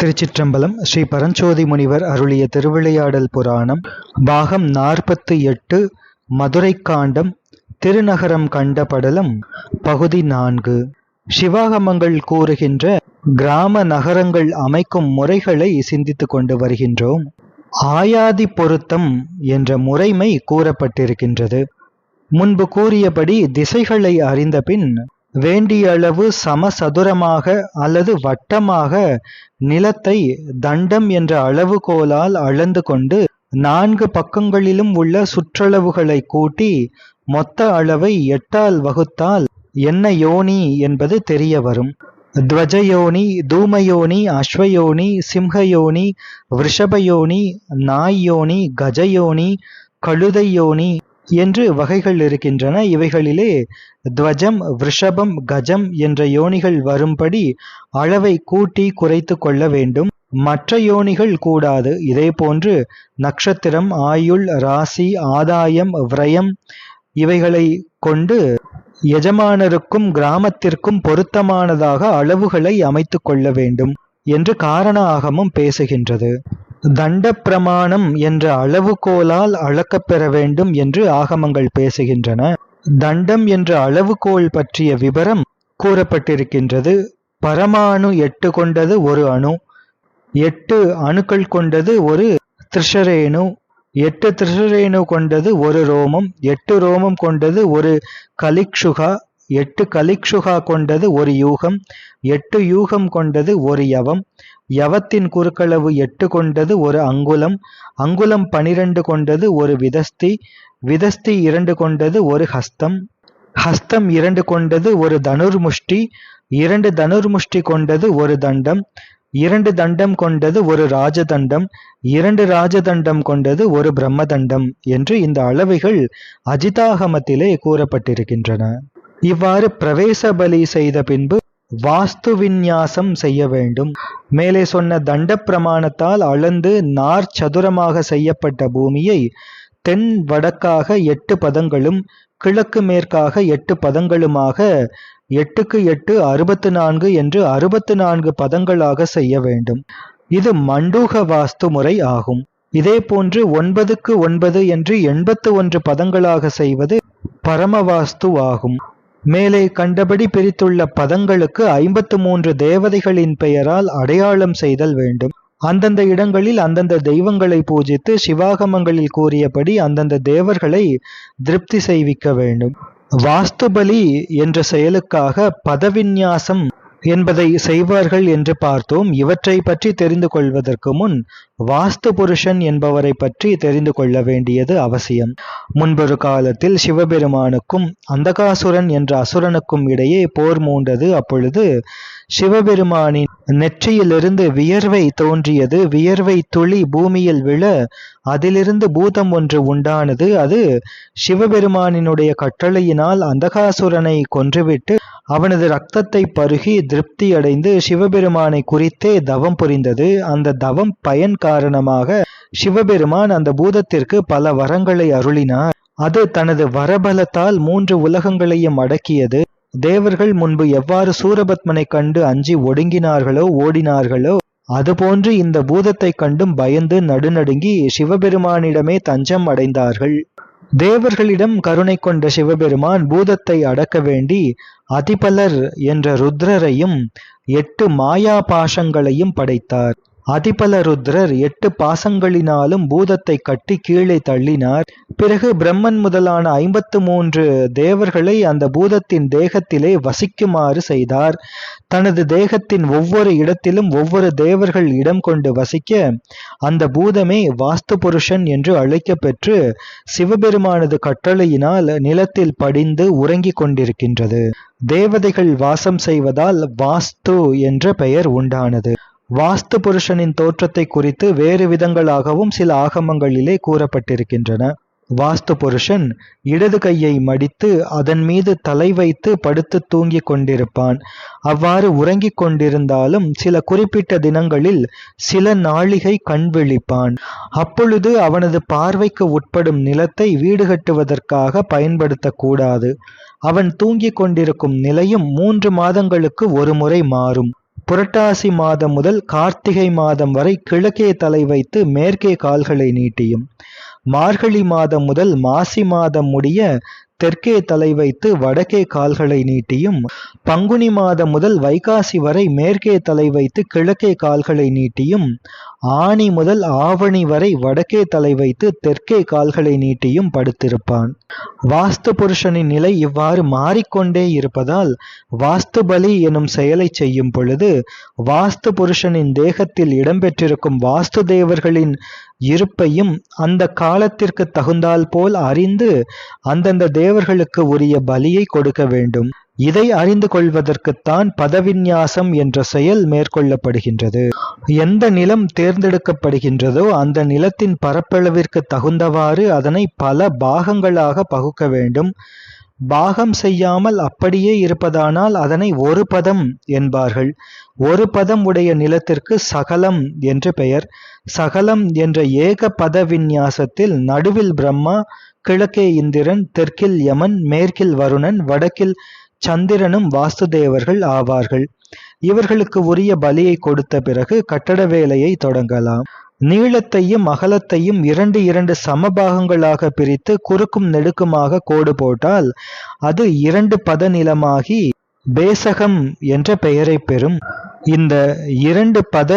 திருச்சிற்றம்பலம் ஸ்ரீ பரஞ்சோதி முனிவர் அருளிய திருவிளையாடல் புராணம் பாகம் நாற்பத்து எட்டு மதுரை காண்டம் திருநகரம் கண்ட படலம் பகுதி நான்கு. சிவாகமங்கள் கூறுகின்ற கிராம நகரங்கள் அமைக்கும் முறைகளை சிந்தித்து கொண்டு வருகின்றோம். ஆயாதி பொருத்தம் என்ற முறைமை கூறப்பட்டிருக்கின்றது. முன்பு கூறியபடி திசைகளை அறிந்த பின் வேண்டிய அளவு சமசதுரமாக அல்லது வட்டமாக நிலத்தை தண்டம் என்ற அளவுகோலால் அளந்து கொண்டு நான்கு பக்கங்களிலும் உள்ள சுற்றளவுகளை கூட்டி மொத்த அளவை எட்டால் வகுத்தால் என்ன யோனி என்பது தெரிய வரும் துவஜயோனி தூமயோனி அஸ்வயோனி சிம்ஹயோனி விருஷபயோனி நாய்யோனி கஜயோனி கழுதையோனி என்று வகைகள் இருக்கின்றன. இவைகளிலே துவஜம் விருஷபம் கஜம் என்ற யோனிகள் வரும்படி அளவை கூட்டி குறைத்து கொள்ள வேண்டும். மற்ற யோனிகள் கூடாது. இதே போன்று நட்சத்திரம் ஆயுள் ராசி ஆதாயம் விரயம் இவைகளை கொண்டு எஜமானருக்கும் கிராமத்திற்கும் பொருத்தமானதாக அளவுகளை அமைத்து கொள்ள வேண்டும் என்று காரண ஆகமும் பேசுகின்றது. தண்ட பிரமாணம் என்ற அளவுகோலால் அளக்கப் பெற வேண்டும் என்று ஆகமங்கள் பேசுகின்றன. தண்டம் என்ற அளவுகோல் பற்றிய விவரம் கூறப்பட்டிருக்கின்றது. பரமாணு எட்டு கொண்டது ஒரு அணு எட்டு அணுக்கள் கொண்டது ஒரு திரிஷரேணு எட்டு திரிஷரேணு கொண்டது ஒரு ரோமம் எட்டு ரோமம் கொண்டது ஒரு கலிக்ஷுகா எட்டு கலிக்ஷுகா கொண்டது ஒரு யூகம் எட்டு யூகம் கொண்டது ஒரு யவம் யவத்தின் குறுக்களவு எட்டு கொண்டது ஒரு அங்குலம் அங்குலம் பனிரெண்டு கொண்டது ஒரு விதஸ்தி விதஸ்தி இரண்டு கொண்டது ஒரு ஹஸ்தம் ஹஸ்தம் இரண்டு கொண்டது ஒரு தனுர்முஷ்டி இரண்டு தனுர்முஷ்டி கொண்டது ஒரு தண்டம் இரண்டு தண்டம் கொண்டது ஒரு ராஜதண்டம் இரண்டு ராஜதண்டம் கொண்டது ஒரு பிரம்மதண்டம் என்று இந்த அளவைகள் அஜிதாகமத்திலே கூறப்பட்டிருக்கின்றன. இவ்வாறு பிரவேச பலி செய்த பின்பு வாஸ்து விநியாசம் செய்ய வேண்டும். மேலே சொன்ன தண்ட பிரமாணத்தால் அளந்து நார் சதுரமாக செய்யப்பட்ட பூமியை தென் வடக்காக எட்டு பதங்களும் கிழக்கு மேற்காக எட்டு பதங்களுமாக எட்டுக்கு எட்டு அறுபத்து நான்கு என்று அறுபத்து நான்கு பதங்களாக செய்ய வேண்டும். இது மண்டூக வாஸ்து முறை ஆகும். இதே போன்று ஒன்பதுக்கு ஒன்பது என்று எண்பத்து ஒன்று பதங்களாக செய்வது பரமவாஸ்து ஆகும். மேலே கண்டபடி பிரித்துள்ள பதங்களுக்கு ஐம்பத்து மூன்று தேவதைகளின் பெயரால் அடையாளம் செய்தல் வேண்டும். அந்தந்த இடங்களில் அந்தந்த தெய்வங்களை பூஜித்து சிவாகமங்களில் கூறியபடி அந்தந்த தேவர்களை திருப்தி செய்விக்க வேண்டும். வாஸ்துபலி என்ற செயலுக்காக பதவிநியாசம் என்பதை செய்வார்கள் என்று பார்த்தோம். இவற்றை பற்றி தெரிந்து கொள்வதற்கு முன் வாஸ்து புருஷன் என்பவரை பற்றி தெரிந்து கொள்ள வேண்டியது அவசியம். முன்பொரு காலத்தில் சிவபெருமானுக்கும் அந்தகாசுரன் என்ற அசுரனுக்கும் இடையே போர் மூண்டது அப்பொழுது சிவபெருமானின் நெற்றியிலிருந்து வியர்வை தோன்றியது. வியர்வை துளி பூமியில் விழ அதிலிருந்து பூதம் ஒன்று உண்டானது. அது சிவபெருமானினுடைய கட்டளையினால் அந்தகாசுரனை கொன்றுவிட்டு அவனது ரத்தத்தை பருகி திருப்தி அடைந்து சிவபெருமானை குறித்தே தவம் புரிந்தது. அந்த தவம் பயன் காரணமாக சிவபெருமான் அந்த பூதத்திற்கு பல வரங்களை அருளினார். அது தனது வரபலத்தால் மூன்று உலகங்களையும் அடக்கியது. தேவர்கள் முன்பு எவ்வாறு சூரபத்மனை கண்டு அஞ்சி ஒடுங்கினார்களோ ஓடினார்களோ அதுபோன்று இந்த பூதத்தை கண்டும் பயந்து நடுநடுங்கி சிவபெருமானிடமே தஞ்சம் அடைந்தார்கள். தேவர்களிடம் கருணை கொண்ட சிவபெருமான் பூதத்தை அடக்க வேண்டி அதிபலர் என்ற ருத்ரரையும் எட்டு மாயா பாஷங்களையும் படைத்தார். அதிபலருத்ரர் எட்டு பாசங்களினாலும் பூதத்தை கட்டி கீழே தள்ளினார். பிறகு பிரம்மன் முதலான ஐம்பத்து மூன்று தேவர்களை அந்த பூதத்தின் தேகத்திலே வசிக்குமாறு செய்தார். தனது தேகத்தின் ஒவ்வொரு இடத்திலும் ஒவ்வொரு தேவர்கள் இடம் கொண்டு வசிக்க அந்த பூதமே வாஸ்து புருஷன் என்று அழைக்கப்பெற்று சிவபெருமானது கட்டளையினால் நிலத்தில் படிந்து உறங்கிக் கொண்டிருக்கின்றது. தேவதைகள் வாசம் செய்வதால் வாஸ்து என்ற பெயர் உண்டானது. வாஸ்து புருஷனின் தோற்றத்தை குறித்து வேறு விதங்களாகவும் சில ஆகமங்களிலே கூறப்பட்டிருக்கின்றன. வாஸ்து புருஷன் இடது கையை மடித்து அதன் மீது தலை வைத்து படுத்து தூங்கிக் கொண்டிருப்பான். அவ்வாறு உறங்கிக் கொண்டிருந்தாலும் சில குறிப்பிட்ட தினங்களில் சில நாளிகை கண் விழிப்பான். அப்பொழுது அவனது பார்வைக்கு உட்படும் நிலத்தை வீடு கட்டுவதற்காக பயன்படுத்தக்கூடாது அவன் தூங்கிக் கொண்டிருக்கும் நிலையும் மூன்று மாதங்களுக்கு ஒரு முறை மாறும். புரட்டாசி மாதம் முதல் கார்த்திகை மாதம் வரை கிழக்கே தலை வைத்து மேற்கே கால்களை நீட்டியும். மார்கழி மாதம் முதல் மாசி மாதம் முடிய தெற்கே தலை வைத்து வடக்கே கால்களை நீட்டியும். பங்குனி மாதம் முதல் வைகாசி வரை மேற்கே தலை வைத்து கிழக்கே கால்களை நீட்டியும். ஆணி முதல் ஆவணி வரை வடக்கே தலை வைத்து தெற்கே கால்களை நீட்டியும் படுத்திருப்பான். வாஸ்து புருஷனின் நிலை இவ்வாறு மாறிக்கொண்டே இருப்பதால் வாஸ்து பலி எனும் செயலை செய்யும் பொழுது வாஸ்து புருஷனின் தேகத்தில் இடம்பெற்றிருக்கும் வாஸ்து தேவர்களின் இருப்பையும் அந்த காலத்திற்கு தகுந்தால் போல் அறிந்து அந்தந்த தேவர்களுக்கு உரிய பலியை கொடுக்க வேண்டும். இதை அறிந்து கொள்வதற்குத்தான் பதவிநியாசம் என்ற செயல் மேற்கொள்ளப்படுகின்றது. எந்த நிலம் தேர்ந்தெடுக்கப்படுகின்றதோ அந்த நிலத்தின் பரப்பளவிற்கு தகுந்தவாறு அதனை பல பாகங்களாக பகுக்க வேண்டும். பாகம் செய்யாமல் அப்படியே இருப்பதானால் அதனை ஒரு பதம் என்பார்கள். ஒரு பதம் உடைய நிலத்திற்கு சகலம் என்று பெயர். சகலம் என்ற ஏக பத விநியாசத்தில் நடுவில் பிரம்மா கிழக்கே இந்திரன் தெற்கில் யமன் மேற்கில் வருணன் வடக்கில் சந்திரனும் வாஸ்துதேவர்கள் ஆவார்கள். இவர்களுக்கு உரிய பலியை கொடுத்த பிறகு கட்டட வேலையை தொடங்கலாம். நீளத்தையும் அகலத்தையும் இரண்டு இரண்டு சமபாகங்களாக பிரித்து குறுக்கும் நெடுக்குமாக கோடு போட்டால் அது இரண்டு பத நிலமாகி பேசகம் என்ற பெயரை பெறும். இந்த இரண்டு பத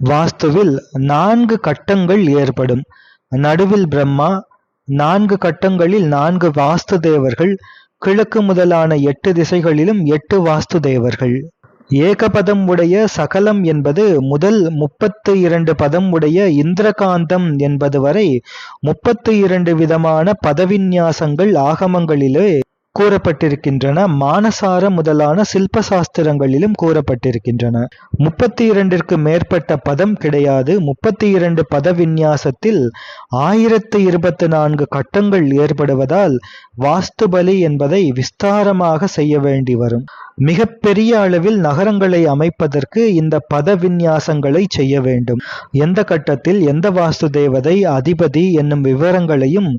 வாஸ்துவில் நான்கு கட்டங்கள் ஏற்படும். நடுவில் பிரம்மா நான்கு கட்டங்களில் நான்கு வாஸ்து தேவர்கள் கிழக்கு முதலான எட்டு திசைகளிலும் எட்டு வாஸ்து தேவர்கள் ஏகபதம் உடைய சகலம் என்பது முதல் முப்பத்து இரண்டு பதம் உடைய இந்திரகாந்தம் என்பது வரை முப்பத்து இரண்டு விதமான பதவிநியாசங்கள் ஆகமங்களிலே கூறப்பட்டிருக்கின்றன. மானசார முதலான சில்ப சாஸ்திரங்களிலும் கூறப்பட்டிருக்கின்றன. முப்பத்தி இரண்டிற்கு மேற்பட்ட பதம் கிடையாது. முப்பத்தி இரண்டு பத விநியாசத்தில் ஆயிரத்து இருபத்தி நான்கு கட்டங்கள் ஏற்படுவதால் வாஸ்துபலி என்பதை விஸ்தாரமாக செய்ய வேண்டி வரும். மிகப்பெரிய அளவில் நகரங்களை அமைப்பதற்கு இந்த பத விநியாசங்களை செய்ய வேண்டும். எந்த கட்டத்தில் எந்த வாஸ்து தேவதை அதிபதி என்னும் விவரங்களையும்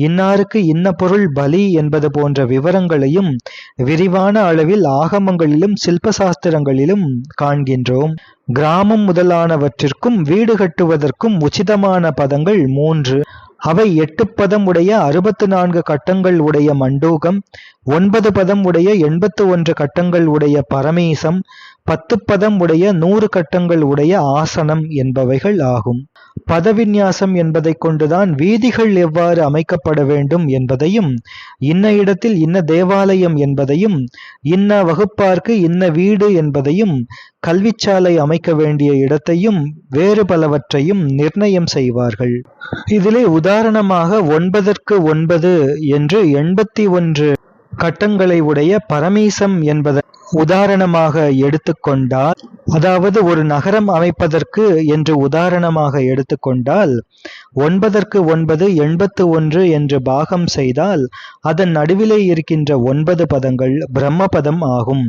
இன்னாருக்கு இன்ன பொருள் பலி என்பது போன்ற விவரங்களையும் விரிவான அளவில் ஆகமங்களிலும் சில்ப சாஸ்திரங்களிலும் காண்கின்றோம். கிராமம் முதலானவற்றிற்கும் வீடு கட்டுவதற்கும் உச்சிதமான பதங்கள் மூன்று. அவை எட்டு பதம் உடைய அறுபத்து நான்கு கட்டங்கள் உடைய மண்டூகம் ஒன்பது பதம் உடைய எண்பத்து ஒன்று கட்டங்கள் உடைய பரமேசம் பத்து பதம் உடைய நூறு கட்டங்கள் உடைய ஆசனம் என்பவைகள் ஆகும். பதவிநியாசம் என்பதை கொண்டுதான் வீதிகள் எவ்வாறு அமைக்கப்பட வேண்டும் என்பதையும் இன்ன இடத்தில் இன்ன தேவாலயம் என்பதையும் இன்ன வகுப்பார்க்கு இன்ன வீடு என்பதையும் கல்விச்சாலை அமைக்க வேண்டிய இடத்தையும் வேறு பலவற்றையும் நிர்ணயம் செய்வார்கள். இதிலே உதாரணமாக ஒன்பதற்கு ஒன்பது என்று எண்பத்தி ஒன்று கட்டங்களை உடைய பரமீசம் என்பதை உதாரணமாக எடுத்துக்கொண்டால் அதாவது ஒரு நகரம் அமைப்பதற்கு என்று உதாரணமாக எடுத்துக்கொண்டால் ஒன்பதற்கு ஒன்பது எண்பத்து ஒன்று என்று பாகம் செய்தால் அதன் நடுவிலே இருக்கின்ற ஒன்பது பதங்கள் பிரம்மபதம் ஆகும்.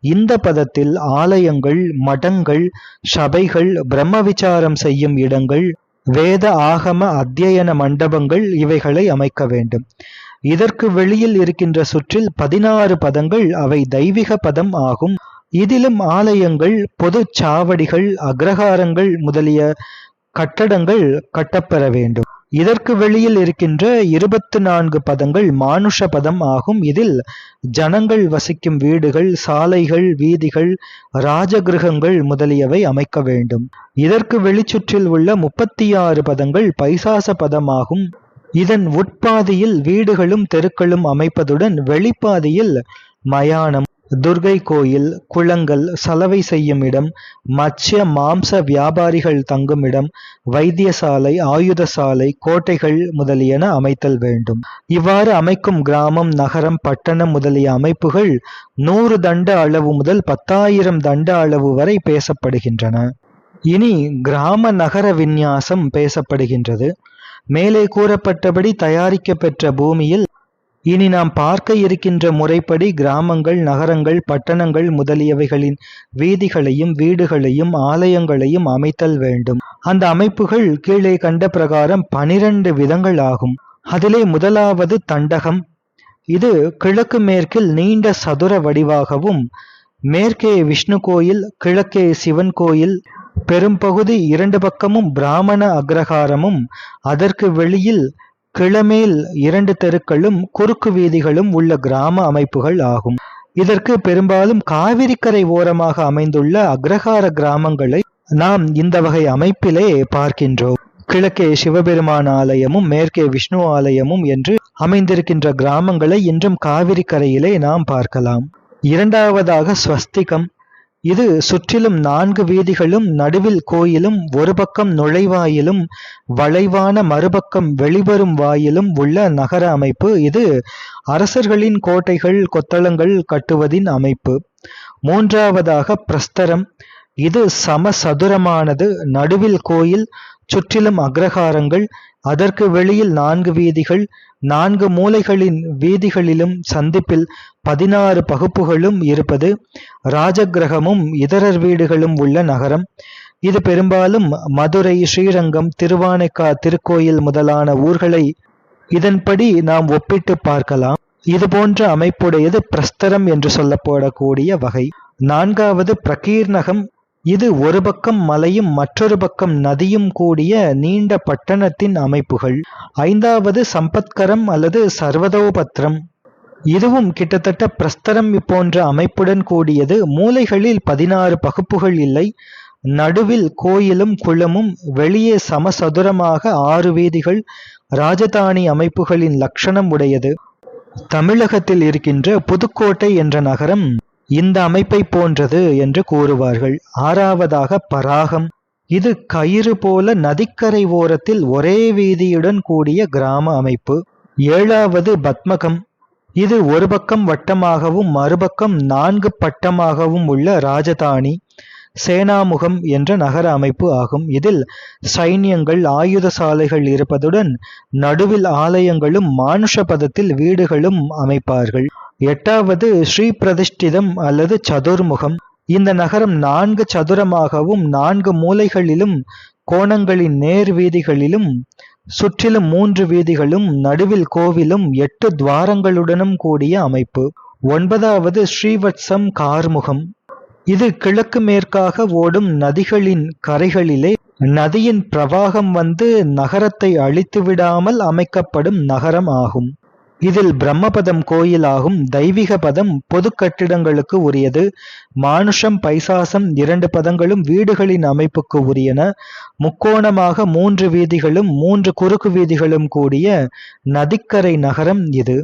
இந்த பதத்தில் ஆலயங்கள் மடங்கள் சபைகள் பிரம்ம விசாரம் செய்யும் இடங்கள் வேத ஆகம அத்தியன மண்டபங்கள் இவைகளை அமைக்க வேண்டும். இதற்கு வெளியில் இருக்கின்ற சுற்றில் பதினாறு பதங்கள் அவை தெய்வீக பதம் ஆகும். இதிலும் ஆலயங்கள் பொது சாவடிகள் அக்ரஹாரங்கள் முதலிய கட்டடங்கள் கட்டப்பெற வேண்டும். இதற்கு வெளியில் இருக்கின்ற இருபத்து நான்கு பதங்கள் மானுஷ பதம் ஆகும். இதில் ஜனங்கள் வசிக்கும் வீடுகள் சாலைகள் வீதிகள் ராஜகிருகங்கள் முதலியவை அமைக்க வேண்டும். இதற்கு வெளிச்சுற்றில் உள்ள முப்பத்தி ஆறு பதங்கள் பைசாச பதமாகும். இதன் உட்பாதியில் வீடுகளும் தெருக்களும் அமைப்பதுடன் வெளிப்பாதியில் மயானம் துர்கை கோயில் குளங்கள் சலவை செய்யும் இடம் மத்ய மாம்ச வியாபாரிகள் தங்கும் இடம் வைத்தியசாலை ஆயுத சாலை கோட்டைகள் முதலியன அமைத்தல் வேண்டும். இவ்வாறு அமைக்கும் கிராமம் நகரம் பட்டணம் முதலிய அமைப்புகள் நூறு தண்ட அளவு முதல் பத்தாயிரம் தண்ட அளவு வரை பேசப்படுகின்றன. இனி கிராம நகர விநியாசம் பேசப்படுகின்றது. மேலே கூறப்பட்டபடி தயாரிக்க பெற்ற பூமியில் இனி நாம் பார்க்க இருக்கின்ற முறைப்படி கிராமங்கள் நகரங்கள் பட்டணங்கள் முதலியவைகளின் வீதிகளையும் வீடுகளையும் ஆலயங்களையும் அமைத்தல் வேண்டும். அந்த அமைப்புகள் கீழே கண்ட பிரகாரம் பனிரெண்டு விதங்கள் ஆகும். அதிலே முதலாவது தண்டகம். இது கிழக்கு மேற்கில் நீண்ட சதுர வடிவாகவும் மேற்கே விஷ்ணு கோயில் கிழக்கே சிவன் கோயில் பெரும்பகுதி இரண்டு பக்கமும் பிராமண அக்ரஹாரமும் அதற்கு வெளியில் கிழமேல் இரண்டு தெருக்களும் குறுக்கு வீதிகளும் உள்ள கிராம அமைப்புகள் ஆகும். இதற்கு பெரும்பாலும் காவிரிக்கரை ஓரமாக அமைந்துள்ள அக்ரஹார கிராமங்களை நாம் இந்த வகை அமைப்பிலே பார்க்கின்றோம். கிழக்கே சிவபெருமான் ஆலயமும் மேற்கே விஷ்ணு ஆலயமும் என்று அமைந்திருக்கின்ற கிராமங்களை இன்றும் காவிரி கரையிலே நாம் பார்க்கலாம். இரண்டாவதாக ஸ்வஸ்திகம் இது சுற்றிலும் நான்கு வீதிகளும் நடுவில் கோயிலும் ஒரு பக்கம் நுழைவாயிலும் வளைவான மறுபக்கம் வெளிவரும் வாயிலும் உள்ள நகர அமைப்பு. இது அரசர்களின் கோட்டைகள் கொத்தளங்கள் கட்டுவதின் அமைப்பு. மூன்றாவதாக பிரஸ்தரம். இது சமசதுரமானது. நடுவில் கோயில் சுற்றிலும் அக்ரஹாரங்கள் அதற்கு வெளியில் நான்கு வீதிகள் நான்கு மூலைகளின் வீதிகளிலும் சந்திப்பில் பதினாறு பகுப்புகளும் இருப்பது ராஜகிரகமும் இதரர் வீடுகளும் உள்ள நகரம். இது பெரும்பாலும் மதுரை ஸ்ரீரங்கம் திருவானைக்கா திருக்கோயில் முதலான ஊர்களை இதன்படி நாம் ஒப்பிட்டு பார்க்கலாம். இது போன்ற அமைப்புடையது பிரஸ்தரம் என்று சொல்லப்படக்கூடிய வகை. நான்காவது பிரகீர்ணகம் இது ஒரு பக்கம் மலையும் மற்றொரு பக்கம் நதியும் கூடிய நீண்ட பட்டணத்தின் அமைப்புகள். ஐந்தாவது சம்பத்கரம் அல்லது சர்வதோபத்ரம். இதுவும் கிட்டத்தட்ட பிரஸ்தரம் போன்ற அமைப்புடன் கூடியது. மூலைகளில் பதினாறு பகுப்புகள் இல்லை. நடுவில் கோயிலும் குளமும் வெளியே சமசதுரமாக ஆறு வீதிகள் ராஜதானி அமைப்புகளின் லட்சணம் உடையது. தமிழகத்தில் இருக்கின்ற புதுக்கோட்டை என்ற நகரம் இந்த அமைப்பை போன்றது என்று கூறுவார்கள். ஆறாவதாக பராகம். இது கயிறு போல நதிக்கரை ஓரத்தில் ஒரே வீதியுடன் கூடிய கிராம அமைப்பு. ஏழாவது பத்மகம். இது ஒரு பக்கம் வட்டமாகவும் மறுபக்கம் நான்கு பட்டமாகவும் உள்ள ராஜதானி. சேனாமுகம் என்ற நகர அமைப்பு ஆகும். இதில் சைன்யங்கள் ஆயுத சாலைகள் இருப்பதுடன் நடுவில் ஆலயங்களும் மானுஷ பதத்தில் வீடுகளும் அமைப்பார்கள். எட்டாவது ஸ்ரீ பிரதிஷ்டிதம் அல்லது சதுர்முகம். இந்த நகரம் நான்கு சதுரமாகவும் நான்கு மூலைகளிலும் கோணங்களின் நேர் வீதிகளிலும் சுற்றிலும் மூன்று வீதிகளும் நடுவில் கோவிலும் எட்டு துவாரங்களுடனும் கூடிய அமைப்பு. ஒன்பதாவது ஸ்ரீவத்சம் கார்முகம். இது கிழக்கு மேற்காக ஓடும் நதிகளின் கரைகளிலே நதியின் பிரவாகம் வந்து நகரத்தை அழித்து விடாமல் அமைக்கப்படும் நகரம் ஆகும். இதில் பிரம்மபதம் கோயிலாகும். தெய்வீக பதம் பொது கட்டிடங்களுக்கு உரியது. மானுஷம் பைசாசம் இரண்டு பதங்களும் வீடுகளின் அமைப்புக்கு உரியன. முக்கோணமாக மூன்று வீதிகளும் மூன்று குறுக்கு வீதிகளும் கூடிய நதிக்கரை நகரம் இது.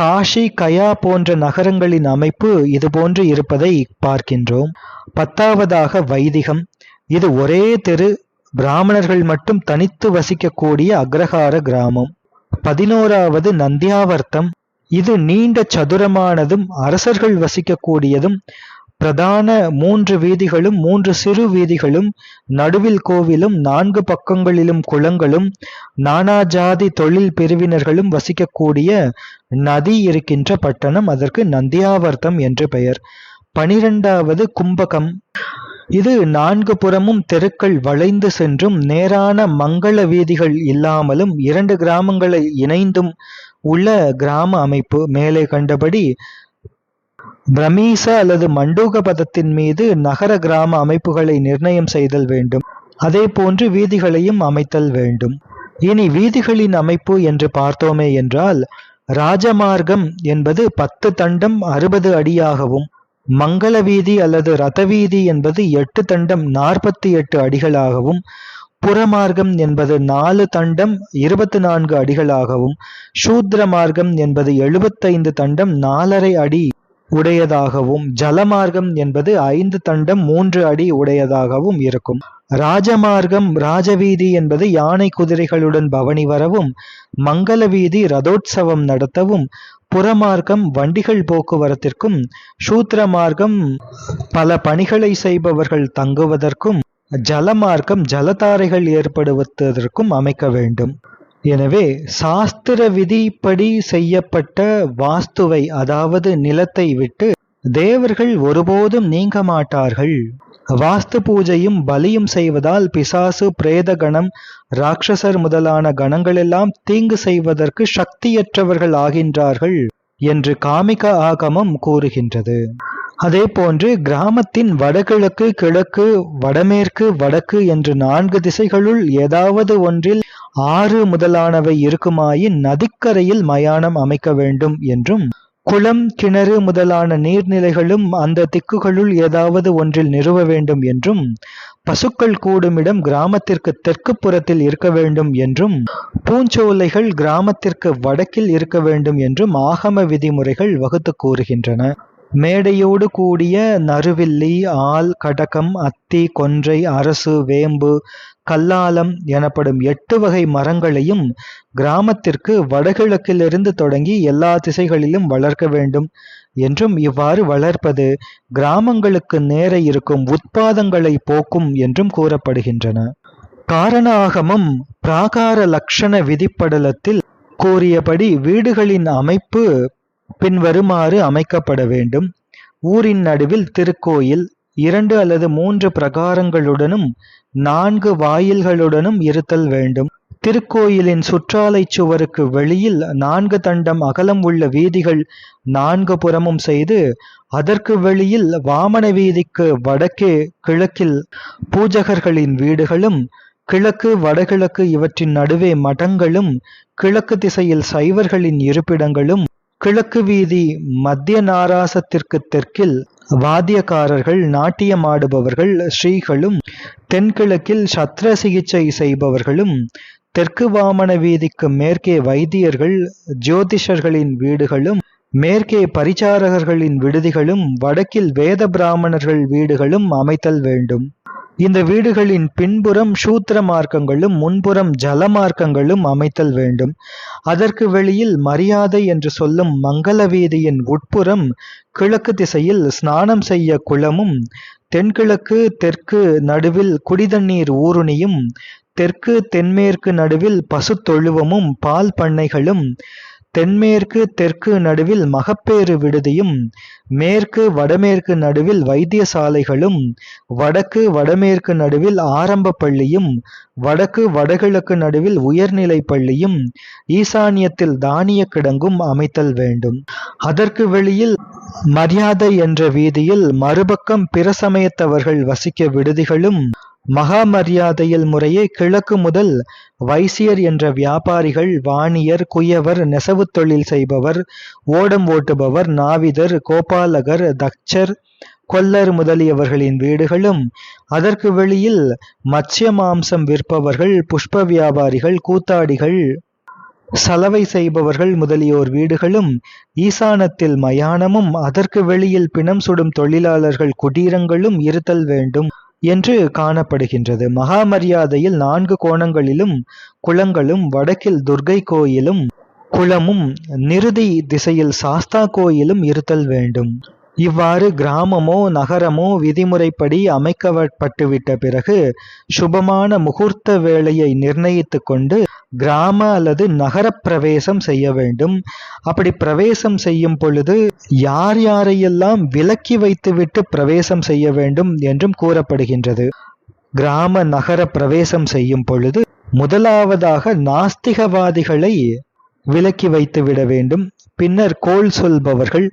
காஷி கயா போன்ற நகரங்களின் அமைப்பு இதுபோன்று இருப்பதை பார்க்கின்றோம். பத்தாவதாக வைதிகம். இது ஒரே தெரு பிராமணர்கள் மட்டும் தனித்து வசிக்கக்கூடிய அக்ரஹார கிராமம். பதினோராவது நந்தியாவர்த்தம். இது நீண்ட சதுரமானதும் அரசர்கள் வசிக்கக்கூடியதும் பிரதான மூன்று வீதிகளும் மூன்று சிறு வீதிகளும் நடுவில் கோவிலும் நான்கு பக்கங்களிலும் குளங்களும் நானாஜாதி தொழில் பிரிவினர்களும் வசிக்கக்கூடிய நதி இருக்கின்ற பட்டணம். அதற்கு நந்தியாவர்த்தம் என்று பெயர். பனிரெண்டாவது கும்பகம். இது நான்கு புறமும் தெருக்கள் வளைந்து சென்றும் நேரான மங்கள வீதிகள் இல்லாமலும் இரண்டு கிராமங்களை இணைந்தும் உள்ள கிராம அமைப்பு. மேலே கண்டபடி பிரமீச அல்லது மண்டூக பதத்தின் மீது நகர கிராம அமைப்புகளை நிர்ணயம் செய்தல் வேண்டும். அதே போன்று வீதிகளையும் அமைத்தல் வேண்டும். இனி வீதிகளின் அமைப்பு என்று பார்த்தோமே என்றால் ராஜமார்க்கம் என்பது பத்து தண்டம் அறுபது அடியாகவும் மங்கள வீதி அல்லது ரதவீதி என்பது எட்டு தண்டம் நாற்பத்தி எட்டு அடிகளாகவும் புறமார்க்கம் என்பது நாலு தண்டம் இருபத்தி நான்கு அடிகளாகவும் சூத்ர மார்க்கம் என்பது எழுபத்தைந்து தண்டம் நாலரை அடி உடையதாகவும் ஜலமார்க்கம் என்பது ஐந்து தண்டம் மூன்று அடி உடையதாகவும் இருக்கும். ராஜமார்க்கம் ராஜவீதி என்பது யானை குதிரைகளுடன் பவனி வரவும் மங்கள வீதி ரதோற்சவம் நடத்தவும் புறமார்க்கம் வண்டிகள் போக்குவரத்திற்கும் சூத்திர மார்க்கம் பல பணிகளை செய்பவர்கள் தங்குவதற்கும் ஜலமார்க்கம் ஜலதாரைகள் ஏற்படுவதற்கும் அமைக்க வேண்டும். எனவே சாஸ்திர விதிப்படி செய்யப்பட்ட வாஸ்துவை அதாவது நிலத்தை விட்டு தேவர்கள் ஒருபோதும் நீங்க மாட்டார்கள். வாஸ்து பூஜையும் பலியும் செய்வதால் பிசாசு பிரேத கணம் ராட்சசர் முதலான கணங்களெல்லாம் தீங்கு செய்வதற்கு சக்தியற்றவர்கள் ஆகின்றார்கள் என்று காமிக ஆகமம் கூறுகின்றது. அதே போன்று கிராமத்தின் வடகிழக்கு கிழக்கு வடமேற்கு வடக்கு என்று நான்கு திசைகளுள் ஏதாவது ஒன்றில் ஆறு முதலானவை இருக்குமாயின் நதிக்கரையில் மயானம் அமைக்க வேண்டும் என்றும் குளம் கிணறு முதலான நீர்நிலைகளும் அந்த திக்குகளுள் ஏதாவது ஒன்றில் நிறுவ வேண்டும் என்றும் பசுக்கள் கூடுமிடம் கிராமத்திற்கு தெற்கு புறத்தில் இருக்க வேண்டும் என்றும் பூஞ்சோலைகள் கிராமத்திற்கு வடக்கில் இருக்க வேண்டும் என்றும் ஆகம விதிமுறைகள் வகுத்து கூறுகின்றன. மேடையோடு கூடிய நறுவில்லி ஆல் கடகம் அத்தி கொன்றை அரசு வேம்பு கல்லாலம் எனப்படும் எட்டு வகை மரங்களையும் கிராமத்திற்கு வடகிழக்கிலிருந்து தொடங்கி எல்லா திசைகளிலும் வளர்க்க வேண்டும் என்றும் இவ்வாறு வளர்ப்பது கிராமங்களுக்கு நேர இருக்கும் உட்பாதங்களை போக்கும் என்றும் கூறப்படுகின்றன. காரணாகமும் பிராகார லக்ஷண விதிப்படலத்தில் கூறியபடி வீடுகளின் அமைப்பு பின்வருமாறு அமைக்கப்பட வேண்டும். ஊரின் நடுவில் திருக்கோயில் இரண்டு அல்லது மூன்று பிரகாரங்களுடனும் நான்கு வாயில்களுடனும் இருத்தல் வேண்டும். திருக்கோயிலின் சுற்றாலை சுவருக்கு வெளியில் நான்கு தண்டம் அகலம் உள்ள வீதிகள் நான்கு புறமும் செய்து அதற்கு வெளியில் வாமன வீதிக்கு வடக்கே கிழக்கில் பூஜகர்களின் வீடுகளும் கிழக்கு வடகிழக்கு இவற்றின் நடுவே மடங்களும் கிழக்கு திசையில் சைவர்களின் இருப்பிடங்களும் கிழக்கு வீதி மத்திய நாராசத்திற்கு தெற்கில் வாத்தியக்காரர்கள் நாட்டியமாடுபவர்கள் ஸ்ரீகளும் தென்கிழக்கில் சத்திர சிகிச்சை செய்பவர்களும் தெற்கு வாமன வீதிக்கு மேற்கே வைத்தியர்கள் ஜோதிஷர்களின் வீடுகளும் மேற்கே பரிச்சாரகர்களின் விடுதிகளும் வடக்கில் வேத பிராமணர்கள் வீடுகளும் அமைத்தல் வேண்டும். இந்த வீடுகளின் பின்புறம் சூத்திர மார்க்கங்களும் முன்புறம் ஜல மார்க்கங்களும் அமைத்தல் வேண்டும். அதற்கு வெளியில் மரியாதை என்று சொல்லும் மங்கள வீதியின் உட்புறம் கிழக்கு திசையில் ஸ்நானம் செய்ய குளமும் தென்கிழக்கு தெற்கு நடுவில் குடிதண்ணீர் ஊருணியும் தெற்கு தென்மேற்கு நடுவில் பசு தொழுவமும் பால் பண்ணைகளும் தென்மேற்கு தெற்கு நடுவில் மகப்பேறு விடுதியும் மேற்கு வடமேற்கு நடுவில் வைத்தியசாலைகளும் வடக்கு வடமேற்கு நடுவில் ஆரம்ப பள்ளியும் வடக்கு வடகிழக்கு நடுவில் உயர்நிலை பள்ளியும் ஈசானியத்தில் தானிய கிடங்கும் அமைத்தல் வேண்டும். அதற்கு வெளியில் மரியாதை என்ற வீதியில் மறுபக்கம் பிற சமயத்தவர்கள் வசிக்க விடுதிகளும் மகா மரியாதையில் முறையே கிழக்கு முதல் வைசியர் என்ற வியாபாரிகள் வாணியர் குயவர் நெசவு தொழில் செய்பவர் ஓடம் ஓட்டுபவர் நாவிதர் கோபாலகர் தக்சர் கொல்லர் முதலியவர்களின் வீடுகளும் அதற்கு வெளியில் மத்ய மாம்சம் விற்பவர்கள் புஷ்ப வியாபாரிகள் கூத்தாடிகள் சலவை செய்பவர்கள் முதலியோர் வீடுகளும் ஈசானத்தில் மயானமும் அதற்கு வெளியில் பிணம் சுடும் தொழிலாளர்கள் குடீரங்களும் இருத்தல் வேண்டும். என்று காணப்படுகின்றது. மகாமரியாதையில் நான்கு கோணங்களிலும் குளங்களும் வடக்கில் துர்கை கோயிலும் குளமும் நிருதி திசையில் சாஸ்தா கோயிலும் இருத்தல் வேண்டும். இவ்வாறு கிராமமோ நகரமோ விதிமுறைப்படி அமைக்கப்பட்டுவிட்ட பிறகு சுபமான முகூர்த்த வேலையை நிர்ணயித்து கொண்டு கிராம அல்லது நகர பிரவேசம் செய்ய வேண்டும். அப்படி பிரவேசம் செய்யும் பொழுது யார் யாரையெல்லாம் விலக்கி வைத்துவிட்டு பிரவேசம் செய்ய வேண்டும் என்றும் கூறப்படுகின்றது. கிராம நகர பிரவேசம் செய்யும் பொழுது முதலாவதாக நாஸ்திகவாதிகளை விலக்கி வைத்து விட வேண்டும். பின்னர் கோல் சொல்பவர்கள்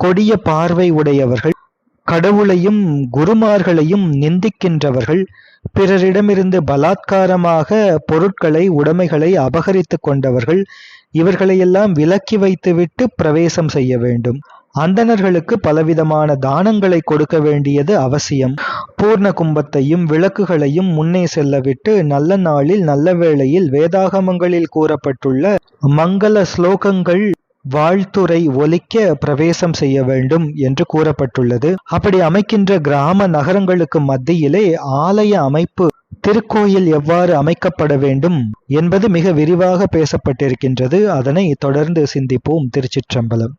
கொடிய பார்வை உடையவர்கள் கடவுளையும் குருமார்களையும் நிந்திக்கின்றவர்கள் பிறரிடமிருந்து பலாத்காரமாக பொருட்களை உடைமைகளை அபகரித்து கொண்டவர்கள் இவர்களையெல்லாம் விலக்கி வைத்துவிட்டு பிரவேசம் செய்ய வேண்டும். அந்தணர்களுக்கு பலவிதமான தானங்களை கொடுக்க வேண்டியது அவசியம். பூர்ண கும்பத்தையும் விளக்குகளையும் முன்னே செல்லவிட்டு நல்ல நாளில் நல்ல வேளையில் வேதாகமங்களில் கூறப்பட்டுள்ள மங்கள ஸ்லோகங்கள் வாழ்த்துறை ஒலிக்க பிரவேசம் செய்ய வேண்டும் என்று கூறப்பட்டுள்ளது. அப்படி அமைக்கின்ற கிராம நகரங்களுக்கு மத்தியிலே ஆலய அமைப்பு திருக்கோயில் எவ்வாறு அமைக்கப்பட வேண்டும் என்பது மிக விரிவாக பேசப்பட்டிருக்கின்றது. அதனை தொடர்ந்து சிந்திப்போம் திருச்சிற்றம்பலம்.